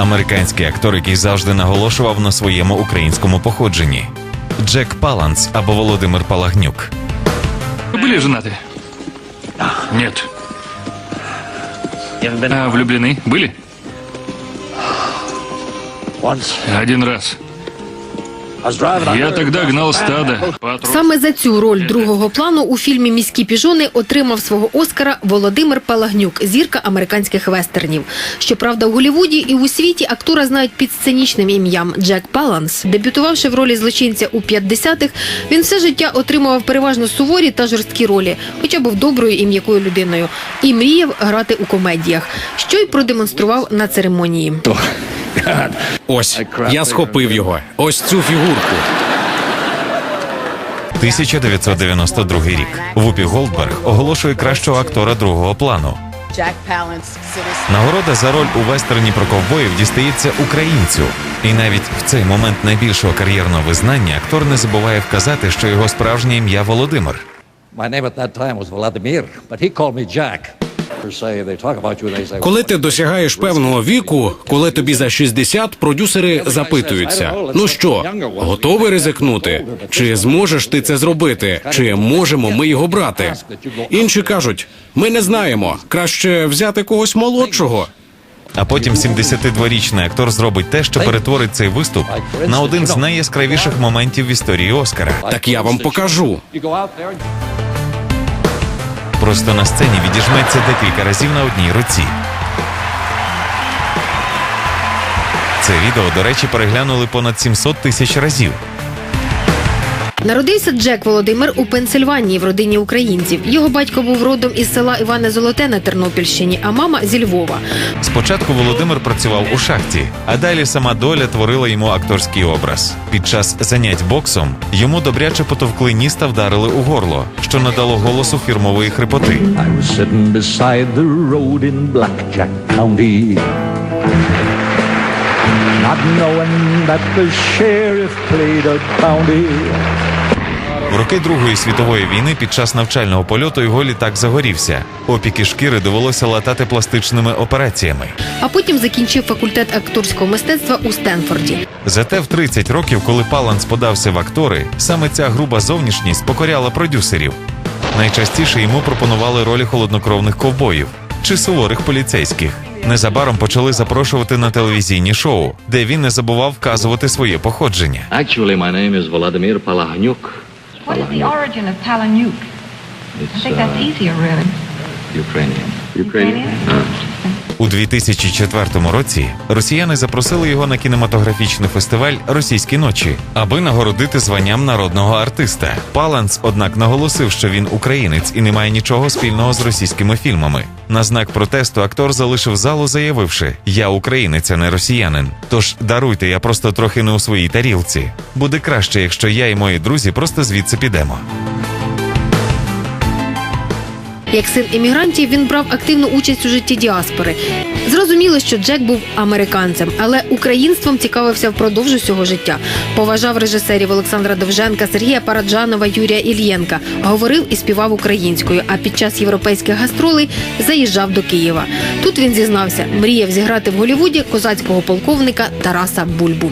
американський актор, який завжди наголошував на своєму українському походженні. Джек Паланс або Володимир Палагнюк. Вы были женаты? Нет. А влюблены? Были? Один раз. Я тогда гнал стадо. Саме за цю роль другого плану у фільмі Міські піжони отримав свого Оскара Володимир Палагнюк, зірка американських вестернів. Щоправда, в Голлівуді і у світі актора знають під сценічним ім'ям Джек Паланс. Дебютувавши в ролі злочинця у 50-х, він все життя отримував переважно суворі та жорсткі ролі, хоча був доброю і м'якою людиною, і мріяв грати у комедіях, що й продемонстрував на церемонії. Ось я схопив його. Ось цю фігурку. 1992 рік. Вупі Голдберг оголошує кращого актора другого плану. Нагорода за роль у вестерні про ковбоїв дістається українцю. І навіть в цей момент найбільшого кар'єрного визнання актор не забуває вказати, що його справжнє ім'я Володимир. My name at that time was Vladimir, but he called me Jack. Коли ти досягаєш певного віку, коли тобі за 60, продюсери запитуються: ну що, готовий ризикнути? Чи зможеш ти це зробити? Чи можемо ми його брати? Інші кажуть: ми не знаємо. Краще взяти когось молодшого. А потім 72-річний актор зробить те, що перетворить цей виступ на один з найяскравіших моментів в історії Оскара. Так я вам покажу. Просто на сцені відіжметься декілька разів на одній руці. Це відео, до речі, переглянули понад 700 тисяч разів. Народився Джек Володимир у Пенсильванії в родині українців. Його батько був родом із села Іване Золоте на Тернопільщині, а мама зі Львова. Спочатку Володимир працював у шахті, а далі сама доля творила йому акторський образ. Під час занять боксом йому добряче потовкли ніс та вдарили у горло, що надало голосу фірмової хрипоти. I was sitting beside the road in Blackjack County. Not knowing that the sheriff played a bounty. В роки Другої світової війни під час навчального польоту його літак загорівся. Опіки шкіри довелося латати пластичними операціями. А потім закінчив факультет акторського мистецтва у Стенфорді. Зате в 30 років, коли Паланс подався в актори, саме ця груба зовнішність покоряла продюсерів. Найчастіше йому пропонували ролі холоднокровних ковбоїв чи суворих поліцейських. Незабаром почали запрошувати на телевізійні шоу, де він не забував вказувати своє походження. Actually, my name is Vladimir Palahniuk. What is the origin of Palahniuk? I think that's uh, easier, really. Ukrainian. Ukrainian? У 2004 році росіяни запросили його на кінематографічний фестиваль Російські ночі, аби нагородити званням народного артиста. Паланс, однак, наголосив, що він українець і не має нічого спільного з російськими фільмами. На знак протесту актор залишив залу, заявивши: Я українець, а не росіянин. Тож даруйте, я просто трохи не у своїй тарілці. Буде краще, якщо я і мої друзі просто звідси підемо. Як син емігрантів, він брав активну участь у житті діаспори. Зрозуміло, що Джек був американцем, але українством цікавився впродовж усього життя. Поважав режисерів Олександра Довженка, Сергія Параджанова, Юрія Ільєнка. Говорив і співав українською. А під час європейських гастролей заїжджав до Києва. Тут він зізнався, мріяв зіграти в Голлівуді козацького полковника Тараса Бульбу.